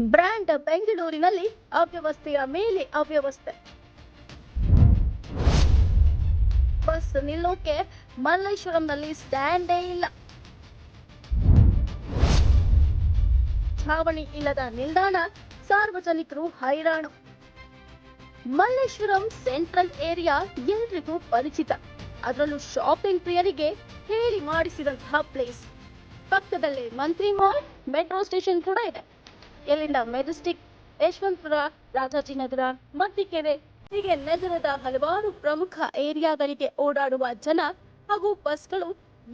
Great ಬೆಂಗಳೂರಿನಲ್ಲಿ ಅವ್ಯವಸ್ಥೆಯ ಮೇಲೆ ಅವ್ಯವಸ್ಥೆ. ಬಸ್ ನಿಲ್ಲೋಕೆ ಮಲ್ಲೇಶ್ವರಂನಲ್ಲಿ ಸ್ಟ್ಯಾಂಡೇ ಇಲ್ಲ. ಛಾವಣಿ ಇಲ್ಲದ ನಿಲ್ದಾಣ ಸಾರ್ವಜನಿಕರು ಹೈರಾಣು. ಮಲ್ಲೇಶ್ವರಂ ಸೆಂಟ್ರಲ್ ಏರಿಯಾ ಎಲ್ರಿಗೂ ಪರಿಚಿತ. ಅದರಲ್ಲೂ ಶಾಪಿಂಗ್ ಪ್ರಿಯರಿಗೆ ಹೇಳಿ ಮಾಡಿಸಿದಂತಹ ಪ್ಲೇಸ್ ಪಕ್ಕದಲ್ಲೇ ಮಂತ್ರಿ ಮಾಲ್ ಮೆಟ್ರೋ ಸ್ಟೇಷನ್ ಕೂಡ ಇದೆ. ಇಲ್ಲಿಂದ ಮೆಜೆಸ್ಟಿಕ್, ಯಶವಂತಪುರ, ರಾಜಾಜಿನಗರ, ಮತ್ತಿಕೆರೆ. ಹೀಗೆ ನಗರದ ಹಲವಾರು ಪ್ರಮುಖ ಏರಿಯಾಗಳಿಗೆ ಓಡಾಡುವ ಜನ ಹಾಗೂ ಬಸ್ಗಳು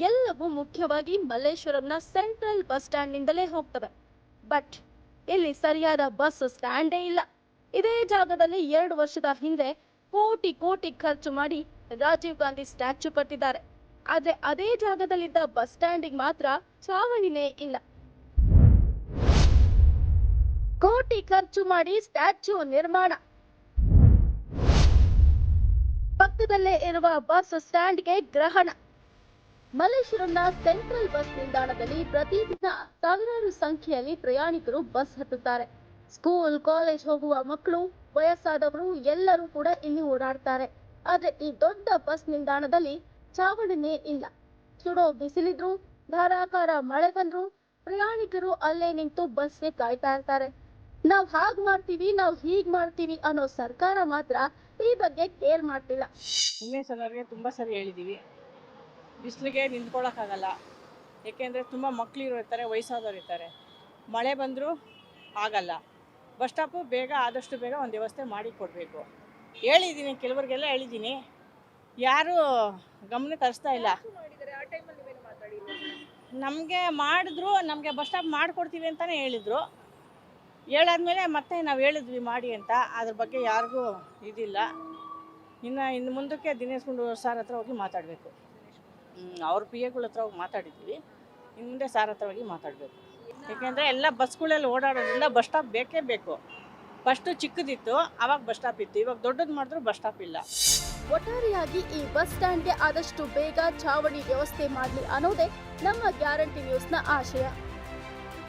ಎಲ್ಲವೂ ಮುಖ್ಯವಾಗಿ ಮಲ್ಲೇಶ್ವರಂನ ಸೆಂಟ್ರಲ್ ಬಸ್ ಸ್ಟ್ಯಾಂಡ್ ನಿಂದಲೇ ಹೋಗ್ತವೆ. ಬಟ್ ಇಲ್ಲಿ ಸರಿಯಾದ ಬಸ್ ಸ್ಟ್ಯಾಂಡೇ ಇಲ್ಲ. ಇದೇ ಜಾಗದಲ್ಲಿ ಎರಡು ವರ್ಷದ ಹಿಂದೆ ಕೋಟಿ ಕೋಟಿ ಖರ್ಚು ಮಾಡಿ ರಾಜೀವ್ ಗಾಂಧಿ ಸ್ಟ್ಯಾಚ್ಯೂ ಕಟ್ಟಿದ್ದಾರೆ. ಆದ್ರೆ ಅದೇ ಜಾಗದಲ್ಲಿದ್ದ ಬಸ್ ಸ್ಟ್ಯಾಂಡಿಗೆ ಮಾತ್ರ ಚಾವಣಿನೇ ಇಲ್ಲ. ಕೋಟಿ ಖರ್ಚು ಮಾಡಿ ಸ್ಟ್ಯಾಚ್ಯೂ ನಿರ್ಮಾಣ. ಪಕ್ಕದಲ್ಲೇ ಇರುವ ಬಸ್ ಸ್ಟ್ಯಾಂಡ್ಗೆ ಗ್ರಹಣ. ಮಲೇಶ್ವರಂನ ಸೆಂಟ್ರಲ್ ಬಸ್ ನಿಲ್ದಾಣದಲ್ಲಿ ಪ್ರತಿದಿನ ಸಾವಿರಾರು ಸಂಖ್ಯೆಯಲ್ಲಿ ಪ್ರಯಾಣಿಕರು ಬಸ್ ಹತ್ತುತ್ತಾರೆ. ಸ್ಕೂಲ್, ಕಾಲೇಜ್ ಹೋಗುವ ಮಕ್ಕಳು, ವಯಸ್ಸಾದವರು ಎಲ್ಲರೂ ಕೂಡ ಇಲ್ಲಿ ಓಡಾಡ್ತಾರೆ. ಆದ್ರೆ ಈ ದೊಡ್ಡ ಬಸ್ ನಿಲ್ದಾಣದಲ್ಲಿ ಚಾವಣಿನೇ ಇಲ್ಲ. ಸುಡೋ ಬಿಸಿಲಿದ್ರು, ಧಾರಾಕಾರ ಮಳೆ ಬಂದ್ರು, ಪ್ರಯಾಣಿಕರು ಅಲ್ಲೇ ನಿಂತು ಬಸ್ಗೆ ಕಾಯ್ತಾ ಇರ್ತಾರೆ. ನಾವ್ ಹಾಗ್ ಮಾಡ್ತೀವಿ ನಾವ್ ಹೀಗ್ ಮಾಡ್ತೀವಿ ಅನ್ನೋ ಸರ್ಕಾರ ಮಾತ್ರ ಈ ಬಗ್ಗೆ ಕೇರ್ ಮಾಡ್ತಿಲ್ಲ. ಉಮೇಶ್ ಅನ್ನೋರಿಗೆ ತುಂಬ ಸರಿ ಹೇಳಿದ್ದೀವಿ ಬಿಸಿಲಿಗೆ ನಿಂತ್ಕೊಳ್ಳೋಕ್ಕಾಗಲ್ಲ ಏಕೆಂದರೆ ತುಂಬ ಮಕ್ಕಳು ಇರ್ತಾರೆ ವಯಸ್ಸಾದವ್ರು ಇರ್ತಾರೆ. ಮಳೆ ಬಂದರೂ ಆಗಲ್ಲ. ಬಸ್ ಸ್ಟಾಪು ಬೇಗ ಆದಷ್ಟು ಬೇಗ ಒಂದು ವ್ಯವಸ್ಥೆ ಮಾಡಿ ಕೊಡಬೇಕು. ಹೇಳಿದ್ದೀನಿ ಕೆಲವರಿಗೆಲ್ಲ ಹೇಳಿದ್ದೀನಿ ಯಾರೂ ಗಮನ ತರಿಸ್ತಾ ಇಲ್ಲ. ನಮಗೆ ಮಾಡಿದ್ರು ನಮಗೆ ಬಸ್ ಸ್ಟಾಪ್ ಮಾಡಿಕೊಡ್ತೀವಿ ಅಂತಲೇ ಹೇಳಿದರು. ಹೇಳಾದ್ಮೇಲೆ ಮತ್ತೆ ನಾವು ಹೇಳಿದ್ವಿ ಮಾಡಿ ಅಂತ. ಅದ್ರ ಬಗ್ಗೆ ಯಾರಿಗೂ ಇದಿಲ್ಲ. ಇನ್ನು ಇನ್ನು ಮುಂದಕ್ಕೆ ದಿನೇಶ್ ಗುಂಡೂರು ಸಾರ್ ಹತ್ರ ಹೋಗಿ ಮಾತಾಡಬೇಕು. ಅವ್ರ ಪಿ ಎಗಳ ಹತ್ರ ಹೋಗಿ ಮಾತಾಡಿದ್ವಿ. ಇನ್ನು ಮುಂದೆ ಸಾರ್ ಹತ್ರ ಹೋಗಿ ಮಾತಾಡಬೇಕು. ಏಕೆಂದರೆ ಎಲ್ಲ ಬಸ್ಗಳಲ್ಲಿ ಓಡಾಡೋದ್ರಿಂದ ಬಸ್ ಸ್ಟಾಪ್ ಬೇಕೇ ಬೇಕು. ಫಸ್ಟು ಚಿಕ್ಕದಿತ್ತು ಆವಾಗ ಬಸ್ ಸ್ಟಾಪ್ ಇತ್ತು. ಇವಾಗ ದೊಡ್ಡದು ಮಾಡಿದ್ರು ಬಸ್ ಸ್ಟಾಪ್ ಇಲ್ಲ. ಒಟ್ಟಾರೆಯಾಗಿ ಈ ಬಸ್ ಸ್ಟ್ಯಾಂಡ್ಗೆ ಆದಷ್ಟು ಬೇಗ ಚಾವಣಿ ವ್ಯವಸ್ಥೆ ಮಾಡಲಿ ಅನ್ನೋದೇ ನಮ್ಮ ಗ್ಯಾರಂಟಿ ನ್ಯೂಸ್ನ ಆಶಯ.